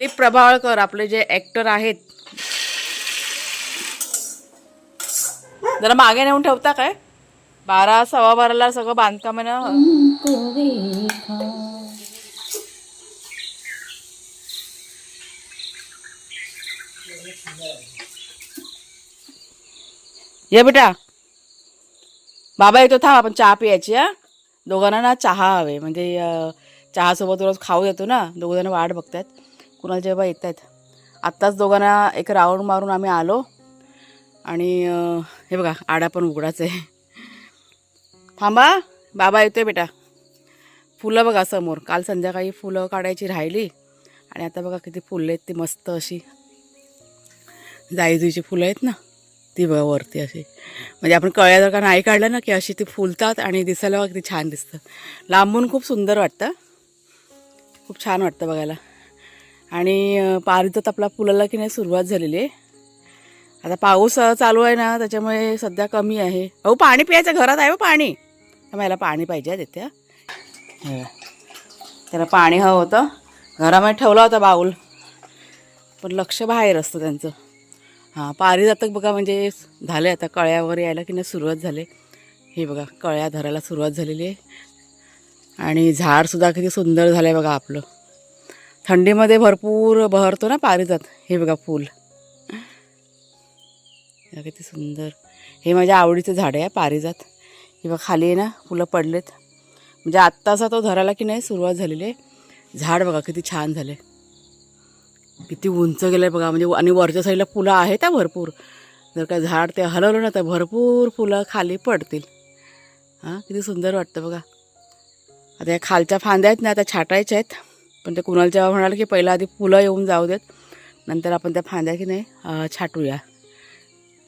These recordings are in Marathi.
दिलीप प्रभावळकर आपले जे ऍक्टर आहेत. जरा मागे नेऊन ठेवता काय? बारा सव्वा बाराला सगळं बांधकाम ना? ये बेटा. बाबा येतो थांब आपण चहा पियाची हा? दोघांना ना चहा हवे म्हणजे चहासोबत रोज खाऊ येतो ना? दोघं जण वाट बघतायत. कुणाल जेव्हा येत आहेत आत्ताच दोघांना एक राऊंड मारून आम्ही आलो. आणि हे बघा आडा पण उघडाच आहे. थांबा बाबा येतोय बेटा. फुलं बघा समोर. काल संध्याकाळी फुलं काढायची राहिली. आणि आता बघा किती फुलं आहेत ती मस्त अशी. जाईजुईची फुलं आहेत ना ती बघा वरती अशी. म्हणजे आपण कळ्या जर का नाही काढलं ना की अशी ती फुलतात आणि दिसायला बघा किती छान दिसतं. लांबून खूप सुंदर वाटतं. खूप छान वाटतं बघायला. आणि अं, पारिजात आपला फुलाला की नाही सुरुवात झालेली आहे. आता पाऊस चालू आहे ना त्याच्यामुळे सध्या कमी आहे. अहो पाणी प्यायचं घरात आहे हो पाणी. मला पाणी पाहिजे आहे तिथे. हे. त्याला पाणी हवं होतं. घरामध्ये ठेवला होता बाऊल. पण लक्ष बाहेर असतं त्यांचं. हां पारिजातक बघा म्हणजे झाले आता कळ्या वगैरे यायला की नाही सुरुवात झाले. हे बघा कळ्या धरायला सुरुवात झालेली आहे. आणि झाडसुद्धा किती सुंदर झालं आहे बघा आपलं. थंडीमध्ये भरपूर बहरतो ना पारिजात. हे बघा फूल. किती सुंदर. हे माझ्या आवडीचं झाड आहे पारिजात. हे बघा खाली आहे ना फुलं पडलेत. म्हणजे आत्ताचा तो धरायला की नाही सुरुवात झालेली आहे. झाड बघा किती छान झाले. किती उंच गेलं आहे बघा म्हणजे आणि वरच्या साईडला फुलं आहेत ना भरपूर. जर का झाड ते हलवलं ना तर भरपूर फुलं खाली पडतील. हां किती सुंदर वाटतं बघा. आता या खालच्या फांद्या आहेत ना आता छाटायच्या आहेत. पण ते कुणाल जेव्हा म्हणाला की पहिला आधी फुलं येऊन जाऊ देत नंतर आपण त्या फांद्या की नाही छाटूया.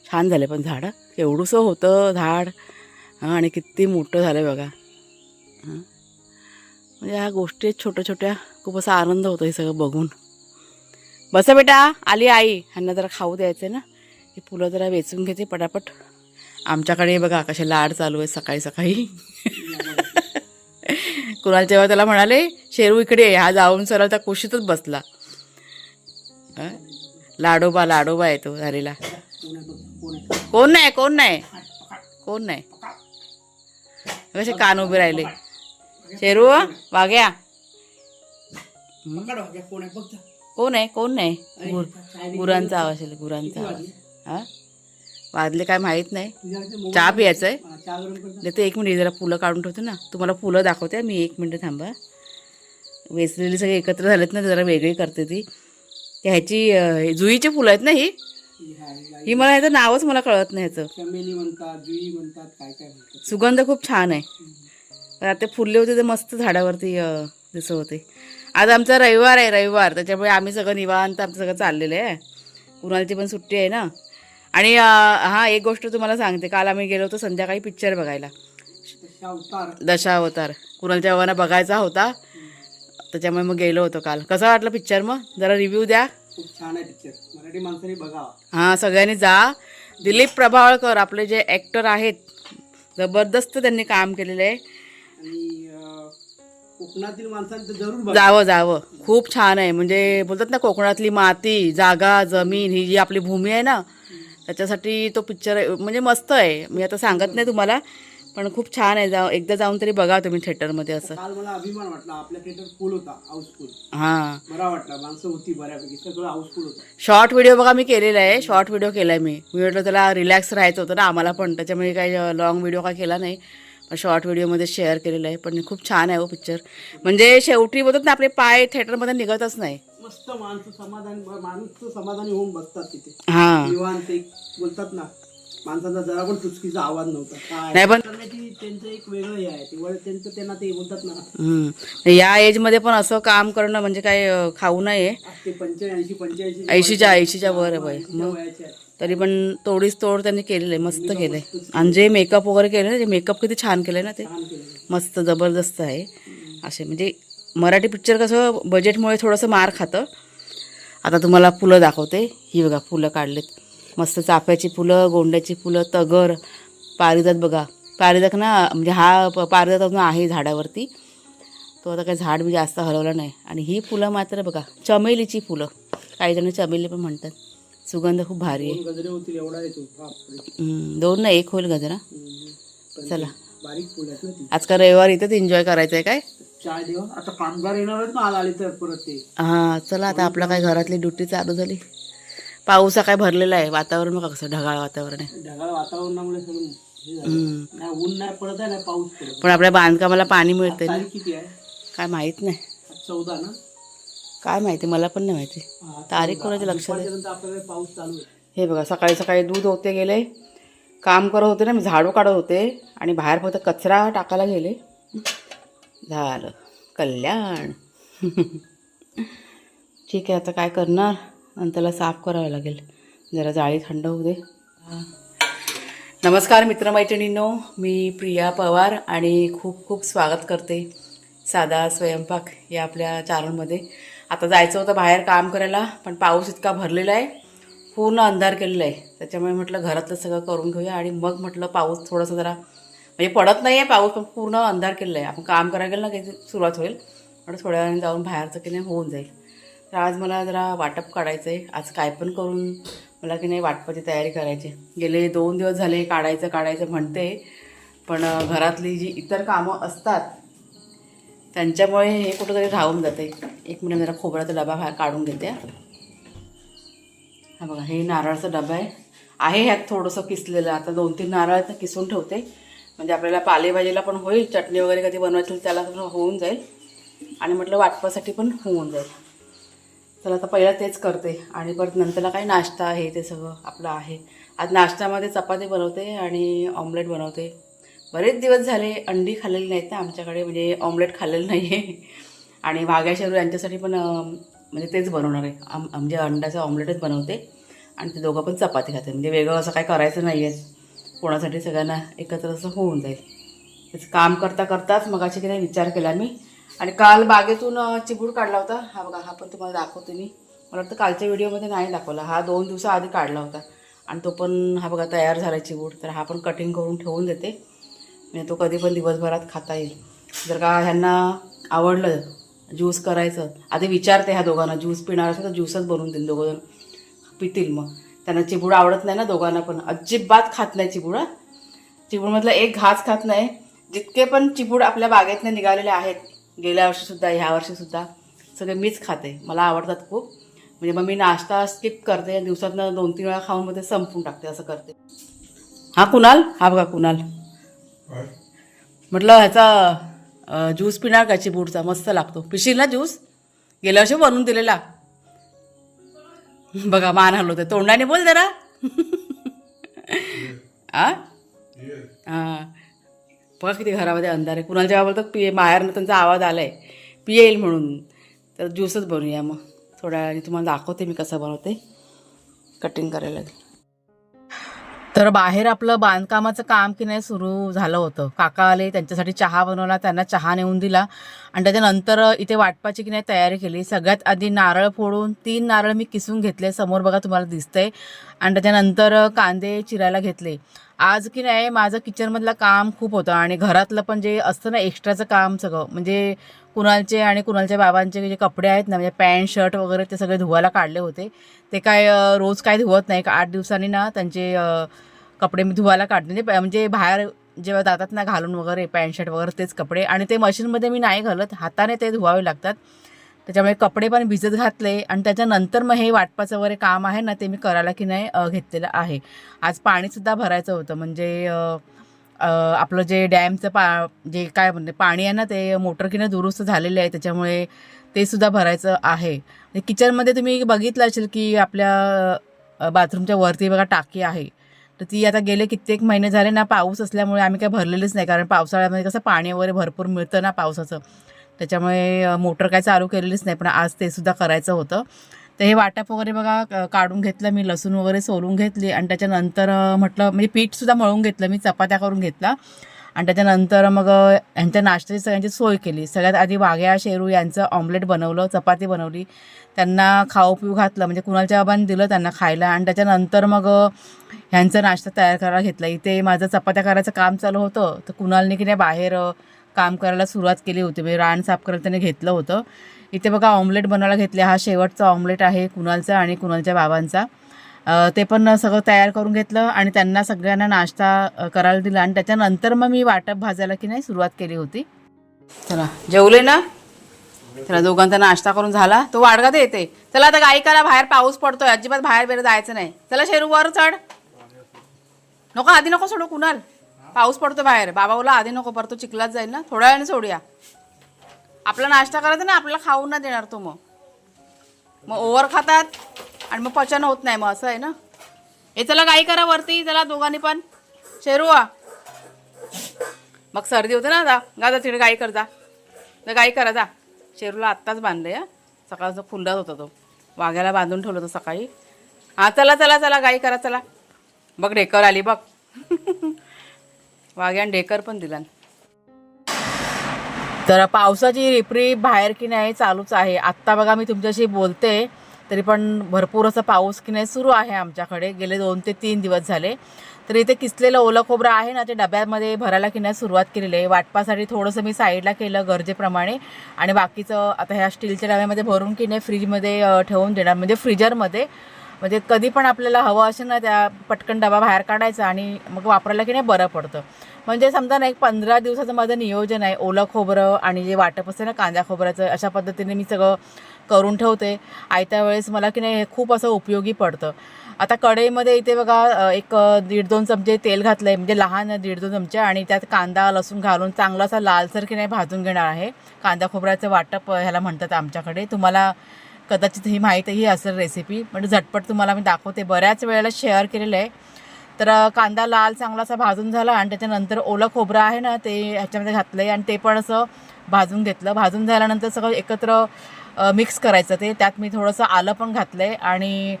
छान झाले पण झाडं. एवढंसं होतं झाड हां आणि किती मोठं झालं बघा. हां म्हणजे ह्या गोष्टी आहेत छोट्या छोट्या खूप असा आनंद होतो हे सगळं बघून. बसा बेटा आली आई. ह्यांना जरा खाऊ द्यायचं आहे ना. हे फुलं जरा वेचून घेते पटापट. आमच्याकडे बघा कसे लाड चालू आहे सकाळी सकाळी. कुणाल जेव्हा त्याला म्हणाले शेरू इकडे हा जाऊन सरळ त्या कुशीतच बसला. लाडोबा लाडोबा येतो झालेला कोण नाही कोण नाही? कोण नाही? कसे कान उभे राहिले. शेरू वाग्या कोण आहे कोण नाही? गुर- गुरांचा आवाज आहे गुरांचा आवाज. हा वाजले काय माहीत नाही. चहा प्यायचं आहे देते एक मिनिट जरा फुलं काढून ठेवते ना. तुम्हाला फुलं दाखवते मी एक मिनिट थांबा. वेचलेली सगळे एकत्र झालेत ना जरा वेगळी करते ती. ह्याची जुईची फुलं आहेत ना ही? ही मला ह्याचं नावच मला कळत नाही ह्याचं. सुगंध खूप छान आहे. आता ते फुलले होते ते मस्त झाडावरती दिसत होते. आज आमचा रविवार आहे रविवार. त्याच्यामुळे आम्ही सगळं निवांत आमचं सगळं चाललेलं आहे. कुणालची पण सुट्टी आहे ना. आणि हां एक गोष्ट तुम्हाला सांगते. काल आम्ही गेलो होतो संध्याकाळी पिक्चर बघायला. दशावतार. कुणालच्या बाबांना बघायचा होता. त्याच्यामुळे मग गेलो होतो काल. कसा वाटला पिक्चर मग? जरा रिव्ह्यू द्या. खूप छान आहे पिक्चर मराठी माणसाने बघावा. हां सगळ्यांनी जा. दिलीप प्रभावळकर आपले जे ॲक्टर आहेत जबरदस्त त्यांनी काम केलेलं आहे. आणि अं, कोकणातील माणसाने तर जरूर बघा जावं जावं. खूप छान आहे. म्हणजे बोलतात ना कोकणातली माती जागा जमीन ही जी आपली भूमी आहे ना त्याच्यासाठी तो पिक्चर म्हणजे मस्त आहे. मी आता सांगत नाही तुम्हाला. पण खूप छान आहे. जा एकदा जाऊन तरी बघा तुम्ही थिएटरमध्ये असं. काल मला अभिमान वाटला आपला थिएटर फुल होता हाऊसफुल हां. बरा वाटला माणसं होती बऱ्यापैकी सगळं हाऊसफुल होतं. शॉर्ट व्हिडिओ बघा मी केलेला आहे. शॉर्ट व्हिडिओ केला मी. मी म्हटलं त्याला रिलॅक्स राहायचं होतं ना आम्हाला पण. त्याच्यामुळे काही लॉंग व्हिडिओ काय केला नाही. पण शॉर्ट व्हिडिओमध्ये शेअर केलेला आहे. पण खूप छान आहे हो पिक्चर म्हणजे शेवटी बोलतात ना आपले पाय थिएटरमध्ये निघतच नाही. मस्त माणसं समाधान माणसं समाधानी होऊन बसतात तिथे. हां. निवांत एक बोलतात ना माणसाचा जरा पण चुचकीचा आवाज नव्हता. काय? नाही पण करण्याची त्यांचं एक वेगळं हे आहे. ते वय त्यांचं त्यांना ते बोलतात ना. हम्म. या एजमध्ये पण असं काम करणं म्हणजे काय अं, खाऊ नये. आज ते पंच्याऐंशी पंच्याऐंशी ऐंशीच्या ऐंशीच्या वर आहे वय मग वयाचे आहेत तरी पण तोडीस तोड त्यांनी केलेलं आहे मस्त केलं. आहे आणि जे मेकअप वगैरे केलं ना ते मेकअप किती छान केलं ना ते. केलेलं. मस्त जबरदस्त आहे. असे म्हणजे मराठी पिक्चर कसं बजेटमुळे थोडंसं मार खातं. आता तुम्हाला फुलं दाखवते. ही बघा फुलं काढलेत. मस्त चाफ्याची फुलं गोंड्याची फुलं तगर पारिजात बघा. पारिजात ना म्हणजे हा प- पारिजात अजून आहे झाडावरती. तो आता काही झाड मी जास्त हलवलं नाही. आणि ही फुलं मात्र बघा चमेलीची फुलं. काही जण चमेली पण म्हणतात. सुगंध खूप भारी आहे. दोन ना एक होईल गजरा. चला. बारीक फुल आहेत ना ती. आज का रविवार इथेच एन्जॉय करायचं आहे काय आता कामगार येणार आहेत ना आज आले तर परत ते. हां चला आता आपला काय घरातली ड्युटी चालू झाली. पाऊस काय भरलेला आहे वातावरण बघा कसं ढगाळ वातावरण आहे. ढगाळ वातावरणामुळे सगळं हे झालं. हम्म. नाही ऊन नाही पडत आहे ना पाऊस पडत. पण आपल्या बांधकामाला पाणी मिळते ना. तारीख किती आहे? काय माहीत नाही. आज चौदा ना? काय माहिती मला पण नाही माहिती. हा, तारीख. कोणाच्या लक्षात आहे? दुपारपर्यंत आपल्याकडे पाऊस चालू आहे. हे बघा सकाळी सकाळी दूध होते गेले. काम करत होते ना मी झाडू काढत होते. आणि बाहेर फक्त कचरा टाकायला गेले. झालं. कल्याण. ठीक आहे आता काय करणार? नंतरला साफ करावं लागेल. जरा जाळी थंड होऊ दे. नमस्कार मित्रमैत्रिणींनो मी प्रिया पवार आणि खूप खूप स्वागत करते साधा स्वयंपाक या आपल्या चॅनलमध्ये आता जायचं होतं बाहेर काम करायला पण पाऊस इतका भरलेला आहे. पूर्ण अंधार केलेला आहे. त्याच्यामुळे म्हटलं घरातलं सगळं करून घेऊया आणि मग म्हटलं पाऊस थोडंसं जरा म्हणजे पडत नाही आहे पाऊस पण पूर्ण अंधार केलेला आहे. आपण काम करायला गेलं ना काही सुरुवात होईल. पण थोड्या वेळाने जाऊन बाहेरचं की नाही होऊन जाईल. तर आज मला जरा वाटप काढायचं आहे आज काय पण करून मला की नाही वाटपाची तयारी करायची. गेले दोन दिवस झाले काढायचं काढायचं म्हणते. पण घरातली जी इतर कामं असतात त्यांच्यामुळे हे कुठंतरी राहून जाते. एक मिनिट जरा खोबऱ्याचा डबा बाहेर काढून घेते. हा. बघा हे नारळाचा डबा आहे. आहे ह्यात थोडंसं किसलेलं. आता दोन तीन नारळ किसून ठेवते. म्हणजे आपल्याला पालेभाजीला पण होईल. चटणी वगैरे कधी बनवायची त्याला होऊन जाईल. आणि म्हटलं वाटपासाठी पण होऊन जाईल. चला आता पहिला तेच करते. आणि परत नंतरला काही नाश्ता आहे ते सगळं आपलं आहे. आज नाश्त्यामध्ये चपाती बनवते आणि ऑमलेट बनवते. बरेच दिवस झाले अंडी खाल्लेली नाहीत ना आमच्याकडे म्हणजे ऑमलेट खाल्लेलं नाही आहे आणि वाघ्या शेरू यांच्यासाठी पण म्हणजे तेच बनवणार आहे. आम म्हणजे अंड्याचं ऑमलेटच बनवते. आणि ते दोघं पण चपाती खाते. म्हणजे वेगळं असं काय करायचं नाही आहे कोणासाठी सगळ्यांना एकत्र असं होऊन जाईल. त्याचं काम करता करताच मगाशी की नाही विचार केला मी. आणि काल बागेतून चिबूड काढला होता. हा बघा हा पण तुम्हाला दाखवतो मी. मला वाटतं कालच्या व्हिडिओमध्ये नाही दाखवला. हा दोन दिवसाआधी काढला होता. आणि तो पण हा बघा तयार झाला चिबूड तर हा पण कटिंग करून ठेवून देते. म्हणजे तो कधी पण दिवसभरात खाता येईल. जर का ह्यांना आवडलं ज्यूस करायचं आधी विचारते ह्या दोघांना. ज्यूस पिणार असेल तर ज्यूसच बनवून देईन. दोघं पितील मग. त्यांना चिबूड आवडत नाही ना दोघांना पण. अजिबात खात नाही चिबूड चिबूडमधला एक घास खात नाही. जितके पण चिबूड आपल्या बागेतनं निघालेले आहेत गेल्या वर्षीसुद्धा ह्या वर्षीसुद्धा सगळे मीच खाते. मला आवडतात खूप. म्हणजे मग मी नाश्ता स्किप करते दिवसातनं दोन तीन वेळा खाऊन मध्ये संपून टाकते असं करते. हा कुणाल? हा बघा कुणाल. म्हटलं ह्याचा ज्यूस पिणार का चिबूडचा? मस्त लागतो. पिशील ना ज्यूस? गेल्या वर्षी बनवून दिलेला. बघा मान हलवते. तोंडाने बोल जरा. आ? हां. बघा किती घरामध्ये अंधार आहे. कुणाल जेव्हा बोलतात पिये बाहेरनं त्यांचा आवाज आला आहे पियेल म्हणून. तर ज्यूसच बनवूया मग. थोड्या वेळाने तुम्हाला दाखवते मी कसं बनवते. कटिंग करायला लागेल. तर बाहेर आपलं बांधकामाचं काम की नाही सुरू झालं होतं. काका आले त्यांच्यासाठी चहा बनवला त्यांना चहा नेऊन दिला आणि त्याच्यानंतर इथे वाटपाची की नाही तयारी केली. सगळ्यात आधी नारळ फोडून तीन नारळ मी किसून घेतले. समोर बघा तुम्हाला दिसतंय. आणि त्याच्यानंतर कांदे चिरायला घेतले. आज की नाही माझं किचनमधलं काम खूप होतं आणि घरातलं पण जे असतं ना एक्स्ट्राचं काम सगळं म्हणजे कुणालचे आणि कुणालच्या बाबांचे जे कपडे आहेत ना म्हणजे पॅन्ट शर्ट वगैरे ते सगळे धुवायला काढले होते. ते काय रोज काय धुवत नाही. एक आठ दिवसांनी ना त्यांचे कपडे मी धुवायला काढते म्हणजे बाहेर जेव्हा जातात ना घालून वगैरे पॅन्ट शर्ट वगैरे तेच कपडे. आणि ते मशीनमध्ये मी नाही घालत. हाताने ते धुवावे लागतात. त्याच्यामुळे कपडे पण भिजत घातले. आणि त्याच्यानंतर मग हे वाटपाचं वगैरे काम आहे ना ते मी करायला की नाही घेतलेलं आहे. आज पाणीसुद्धा भरायचं होतं. म्हणजे आपलं जे डॅमचं पा जे काय म्हणते पाणी आहे ना ते मोटर दुरुस्त झालेले आहे त्याच्यामुळे ते सुद्धा भरायचं आहे. म्हणजे किचनमध्ये तुम्ही बघितलं असेल की आपल्या बाथरूमच्या वरती बघा टाकी आहे. तर ती आता गेले कित्येक महिने झाले ना पाऊस असल्यामुळे आम्ही काय भरलेलीच नाही कारण पावसाळ्यामध्ये कसं पाणी वगैरे भरपूर मिळतं ना पावसाचं. त्याच्यामुळे मोटर काय चालू केलेलीच नाही पण आज ते सुद्धा करायचं होतं. तर हे वाटप वगैरे बघा काढून घेतलं मी लसूण वगैरे सोलून घेतली आणि त्याच्यानंतर म्हटलं म्हणजे पीठसुद्धा मळून घेतलं मी चपात्या करून घेतला. आणि त्याच्यानंतर मग यांच्या नाश्त्याची सगळ्यांची सोय केली. सगळ्यात आधी वाघ्या शेरू यांचं ऑमलेट बनवलं चपाती बनवली. त्यांना खाऊ पिऊ घातलं म्हणजे कुणालच्या बाबांनी दिलं त्यांना खायला. आणि त्याच्यानंतर मग ह्यांचा नाश्ता तयार करायला घेतला. इथे माझं चपात्या करायचं काम चालू होतं. तर कुणालने की नाही बाहेर काम करायला सुरुवात केली होती. म्हणजे रान साफ करायला त्याने घेतलं होतं. इथे बघा ऑमलेट बनवायला घेतले. हा शेवटचा ऑमलेट आहे कुणालचा आणि कुणालच्या बाबांचा. ते पण सगळं तयार करून घेतलं आणि त्यांना सगळ्यांना नाश्ता करायला दिला. आणि त्याच्यानंतर मग मी वाटप भाजायला की नाही सुरुवात केली होती. चला जेवले ना? चला दोघांचा नाश्ता करून झाला. तो वाडगात येते चला आता गाई करा बाहेर पाऊस पडतोय. अजिबात बाहेर बेर जायचं नाही. चला शेरू वर चढ. नको आधी नको सोडू कुणाल. पाऊस पडतो बाहेर. बाबा बोला आधी नको परतो चिखलात जाईल ना. थोड्या वेळाने सोडूया. आपला नाश्ता करायचा ना आपल्याला खाऊ ना देणार तो मग. मग ओव्हर खातात आणि मग पचन होत नाही मग असं आहे ना. हे चला गाई करा वरती चला दोघांनी पण. शेरू मग सर्दी होते ना जा गा जा तिकडे गाई कर जा. तर गाई करा जा. शेरूला आत्ताच बांधले आहे सकाळचा फुलत होता तो. वाघ्याला बांधून ठेवलं होतं सकाळी. हां चला चला चला गाई करा चला. बघ ढेकर आली बघ. वाघ्यान ढेकर पण दिला तर पावसाची रिपरी बाहेर की नाही चालूच आहे. आत्ता बघा मी तुमच्याशी बोलते तरी पण भरपूर असा पाऊस की नाही सुरू आहे आमच्याकडे. गेले दोन ते तीन दिवस झाले. तर इथे किसलेलं ओलं खोबरं आहे ना ते डब्यामध्ये भरायला की नाही सुरुवात केलेली आहे. वाटपासाठी थोडंसं मी साईडला केलं गरजेप्रमाणे. आणि बाकीचं आता ह्या स्टीलच्या डब्यामध्ये भरून की नाही फ्रीजमध्ये ठेवून देणार. म्हणजे फ्रीजरमध्ये. म्हणजे कधी पण आपल्याला हवं असेल ना त्या पटकन डबा बाहेर काढायचा आणि मग वापरायला की नाही बरं पडतं. म्हणजे समजा ना एक पंधरा दिवसाचं माझं नियोजन आहे ओलं खोबरं आणि जे वाटप असते ना कांद्या खोबऱ्याचं अशा पद्धतीने मी सगळं करून ठेवते. आयत्या वेळेस मला की नाही हे खूप असं उपयोगी पडतं. आता कढईमध्ये इथे बघा एक दीड दोन चमचे तेल घातलं आहे म्हणजे लहान दीड दोन चमचे आणि त्यात कांदा लसूण घालून चांगला असा लालसर की नाही भाजून घेणार आहे. कांदा खोबऱ्याचं वाटप ह्याला म्हणतात आमच्याकडे. तुम्हाला कदाचित ही माहीतही असेल रेसिपी म्हणजे झटपट तुम्हाला मी दाखवते. बऱ्याच वेळेला शेअर केलेलं आहे. तर कांदा लाल चांगला असा भाजून झाला आणि त्याच्यानंतर ओलं खोबरं आहे ना ते ह्याच्यामध्ये घातलं आहे आणि ते पण असं भाजून घेतलं. भाजून झाल्यानंतर सगळं एकत्र मिक्स करायचं ते. त्यात मी थोडंसं आलं पण घातलं आहे आणि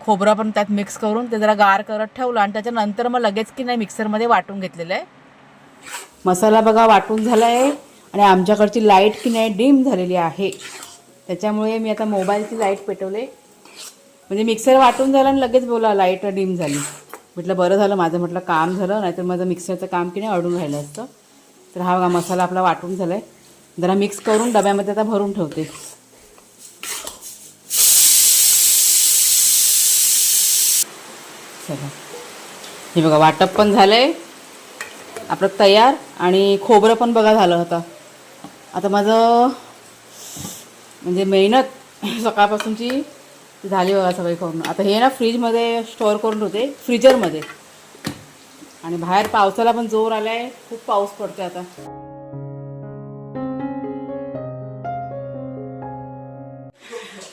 खोबरं पण त्यात मिक्स करून ते जरा गार करत ठेवलं आणि त्याच्यानंतर मग लगेच की नाही मिक्सरमध्ये वाटून घेतलेलं आहे. मसाला बघा वाटून झाला आहे आणि आमच्याकडची लाइट की नाही डिम झालेली आहे. त्याच्यामुळे मी आता मोबाईलची लाइट पेटवले. म्हणजे मिक्सर वाटून झालं आणि लगेच बोला लाइट डिम झाली. म्हटलं बरं झालं माझं म्हटलं काम झालं नाहीतर माझं मिक्सरचं काम की नाही अडून राहिलं असतं. तर हा मसाला आपला वाटून झाला आहे जरा मिक्स करून डब्यामध्ये आता भरून ठेवते. चला. हे बघा वाटप पण झालं आहे आपलं तयार आणि खोबरं पण बघा झालं होतं आता माझं म्हणजे मेहनत सकाळपासूनची झाली बघा सगळी करून आता हे ना फ्रीजमध्ये स्टोअर करून होते फ्रीजरमध्ये. आणि बाहेर पावसाला पण जोर आला आहे खूप पाऊस पडतोय आता.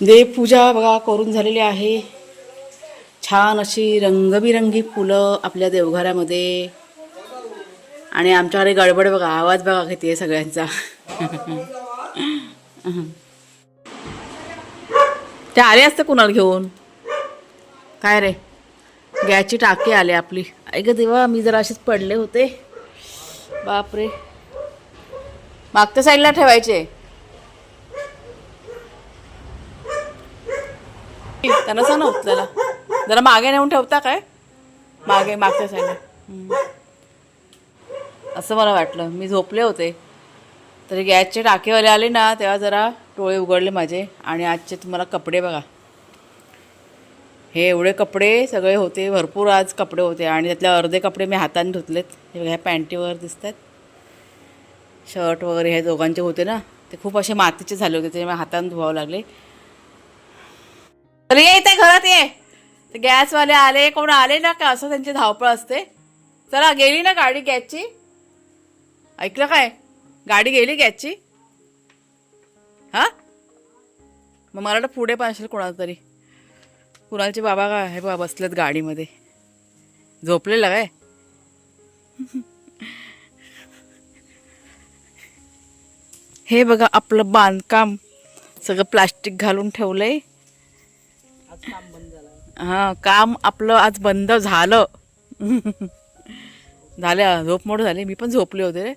देवपूजा बघा करून झालेली आहे. छान अशी रंगबिरंगी फुलं आपल्या देवघरामध्ये. आणि आमच्याकडे गडबड बघा आवाज बघा किती आहे सगळ्यांचा. ते आले असते कुणाला घेऊन? काय रे? गॅसची टाकी आली आपली. ऐक देवा मी जरा असेच पडले होते. बापरे. मागच्या साईडला ठेवायचे. त्यांना सांग ना उचलायला जरा मागे नेऊन ठेवता काय? मागे मागच्या साईडला. असं मला वाटलं. मी झोपले होते. तरी गॅसचे टाकेवाले आले ना तेव्हा जरा डोळे उघडले माझे आणि आजचे तुम्हाला कपडे बघा. हे एवढे कपडे सगळे होते भरपूर आज कपडे होते आणि त्यातले अर्धे कपडे मी हाताने धुतलेत. हे ह्या पॅन्टीवर दिसत आहेत शर्ट वगैरे हे दोघांचे होते ना ते खूप असे मातीचे झाले होते त्याच्यामुळे हाताने धुवावं लागले. तर ये इथे घरात ये. ते गॅसवाले आले कोण आले ना का? असं त्यांची धावपळ असते. चला गेली ना गाडी गॅसची? ऐकलं काय? गाडी गेली गॅसची? हा? मग मला वाटलं पुढे असेल कोणाला तरी. कुणालचे बाबा काय हे बाबा बसलेत गाडीमध्ये. झोपलेला काय? हे बघा आपलं बांधकाम. सगळं प्लास्टिक घालून ठेवलंय. हा काम आपलं आज बंद झालं. झालं झोप मोड झाली. मी पण झोपले होते रे.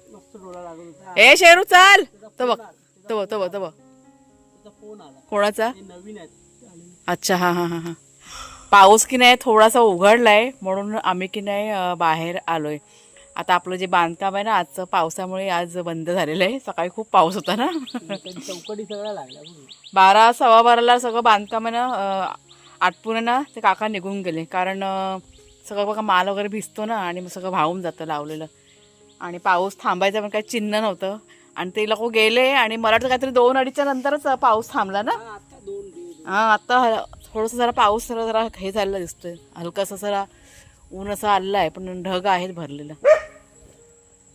ए शेरू चाल. तब तब तब तब त्याचा फोन आला. कोणाचा? नवीन आहेत. अच्छा हां हां हां हां. पाऊस की नाही थोडासा उघडलाय म्हणून आम्ही की नाही बाहेर आलोय. आता आपलं जे बांधकाम आहे ना आजचं पावसामुळे आज बंद झालेलं आहे. सकाळी खूप पाऊस होता ना. चौकटी बघ. बारा सव्वा बाराला सगळं बांधकाम आहे ना आटपून ना ते काका निघून गेले. कारण सगळं बघा माल वगैरे भिजतो ना आणि मग सगळं वाहून जातं लावलेलं. आणि पाऊस थांबायचं पण काही चिन्ह नव्हतं. आणि ते लोक गेले आणि मला वाटतं काहीतरी दोन अडीचच्या नंतरच पाऊस थांबला ना. हा, आता हां थोडंसं जरा पाऊस जरा जरा हे झालेलं दिसतोय. हलकासा जरा ऊन असं आलेलं आहे पण ढग आहेत भरलेलं.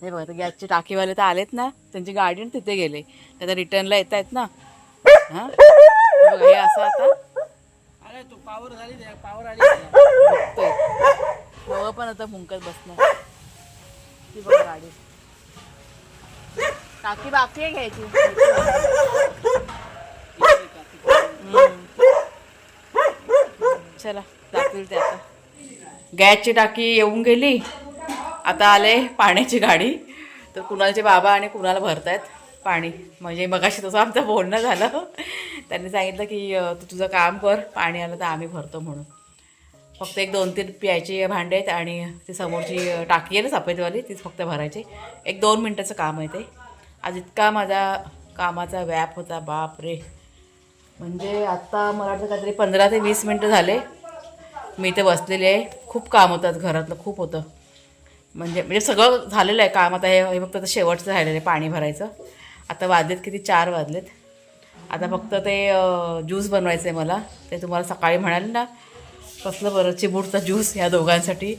हे बघा गॅसचे टाकीवाले तर आलेत ना त्यांची गाडी तिथे गेले. ते आता रिटर्नला येत आहेत ना. हां? हे असं आता. पावर झाली पावर आली पण आता मुंकत बसणार. ती बघा गाडी. टाकी बाकी आहे घ्यायची. चला दाखवेल ते आता. गॅसची टाकी येऊन गेली. आता आले पाण्याची गाडी. तर कुणालचे बाबा आणि कुणाला भरतायत पाणी. म्हणजे मगाशी तसं आमचं बोलणं झालं. त्यांनी सांगितलं की तू तुझं काम कर पाणी आलं तर आम्ही भरतो म्हणून. फक्त एक दोन तीन प्यायची भांडे आहेत आणि ती समोरची टाकी आहे ना सफेदवाली तीच फक्त भरायची. एक दोन मिनटाचं काम आहे ते. आज इतका माझा कामाचा व्याप होता बाप रे म्हणजे आत्ता मला वाटतं काहीतरी पंधरा ते वीस मिनटं झाले. मी इथे बसलेली आहे. खूप काम होतात घरातलं खूप होतं. म्हणजे म्हणजे सगळं झालेलं आहे काम. आता हे हे फक्त आता शेवटचं राहिलेलं आहे पाणी भरायचं. आता वाजलेत किती? चार वाजलेत. आता फक्त ते ज्यूस बनवायचं आहे मला. ते तुम्हाला सकाळी म्हणाले ना कसलं बरं चिबूडचा ज्यूस या दोघांसाठी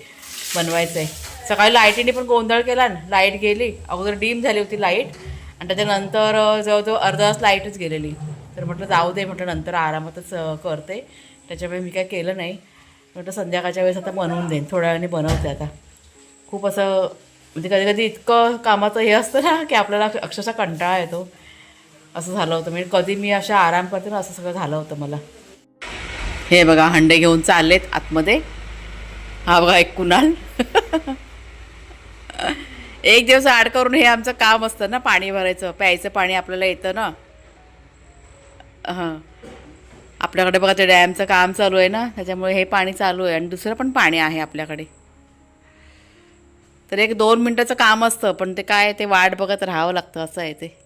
बनवायचं आहे सकाळी लाईटीने पण गोंधळ केला ना. लाइट गेली. अगोदर डीम झाली होती लाइट. आणि त्याच्यानंतर जवळजवळ अर्धा तास लाईटच गेलेली. तर म्हटलं जाऊ दे म्हटलं नंतर आरामातच करते. त्याच्यामुळे मी काय केलं नाही. म्हटलं संध्याकाळच्या वेळेस आता बनवून देईन थोड्या वेळाने बनवते आता. खूप असं म्हणजे कधी कधी इतकं कामाचं हे असतं ना की आपल्याला अक्षरशः कंटाळा येतो. असं झालं होतं. म्हणजे कधी मी अशा आराम करते ना असं सगळं झालं होतं मला. हे बघा हंडे घेऊन चाललेत आतमध्ये. हा बघा एक कुणाल. एक दिवस आड करून हे आमचं काम असतं ना पाणी भरायचं प्यायचं पाणी आपल्याला येतं ना. हां. आपल्याकडे बघा ते डॅमचं काम चालू आहे ना त्याच्यामुळे हे पाणी चालू आहे आणि दुसरं पण पाणी आहे आपल्याकडे. तर एक दोन मिनटाचं काम असतं पण ते काय ते वाट बघत राहावं लागतं असं आहे ते.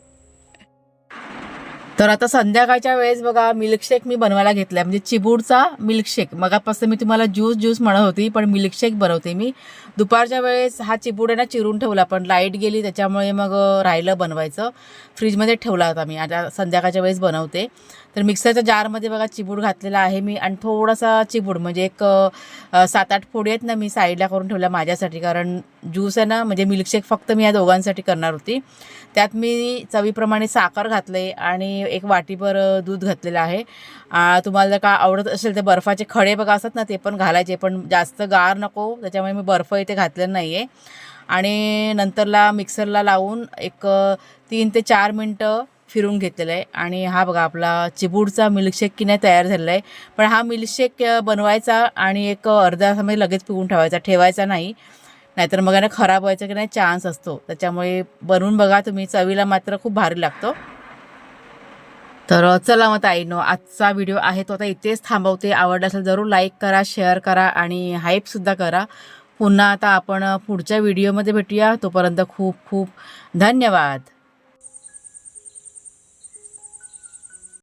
तर आता संध्याकाळच्या वेळेस बघा मिल्कशेक मी बनवायला घेतलाय. म्हणजे चिबूडचा मिल्कशेक मगापासून मी तुम्हाला ज्यूस ज्यूस म्हणत होती पण मिल्कशेक बनवते मी. दुपारच्या वेळेस हा चिबूड आहे ना चिरून ठेवला. पण लाइट गेली त्याच्यामुळे मग राहिलं बनवायचं. फ्रीजमध्ये ठेवला होता मी. आता संध्याकाळच्या वेळेस बनवते. तर मिक्सरच्या जारमध्ये बघा चिबूड घातलेला आहे मी. आणि थोडासा चिबूड म्हणजे एक सात आठ फोडी आहेत ना मी साईडला करून ठेवल्या माझ्यासाठी. कारण ज्यूस आहे ना म्हणजे मिल्कशेक फक्त मी या दोघांसाठी करणार होती. त्यात मी चवीप्रमाणे साखर घातले आणि एक वाटीभर दूध घातलेलं आहे. तुम्हाला जर का आवडत असेल तर बर्फाचे खडे बघा असतात ना ते पण घालायचे. पण जास्त गार नको त्याच्यामुळे मी बर्फ इथे घातलेलं नाही आहे आणि नंतरला मिक्सरला लावून एक तीन ते चार मिनटं फिरून घेतलेलं आहे. आणि हा बघा आपला चिबूडचा मिल्कशेक की नाही तयार झालेला आहे. पण हा मिल्कशेक बनवायचा आणि एक अर्धा तासामध्ये लगेच पिऊन ठेवायचा. ठेवायचा नाही. नाहीतर मग यांना ना खराब व्हायचा की नाही चान्स असतो. त्याच्यामुळे बनवून बघा तुम्ही. चवीला मात्र खूप भारी लागतो. तर चला मग ताईनो आजचा व्हिडिओ आहे तो आता इथेच थांबवते. आवडला असेल जरूर लाईक करा शेअर करा आणि हाईपसुद्धा करा. पुन्हा आता आपण पुढच्या व्हिडिओमध्ये भेटूया. तोपर्यंत खूप खूप धन्यवाद.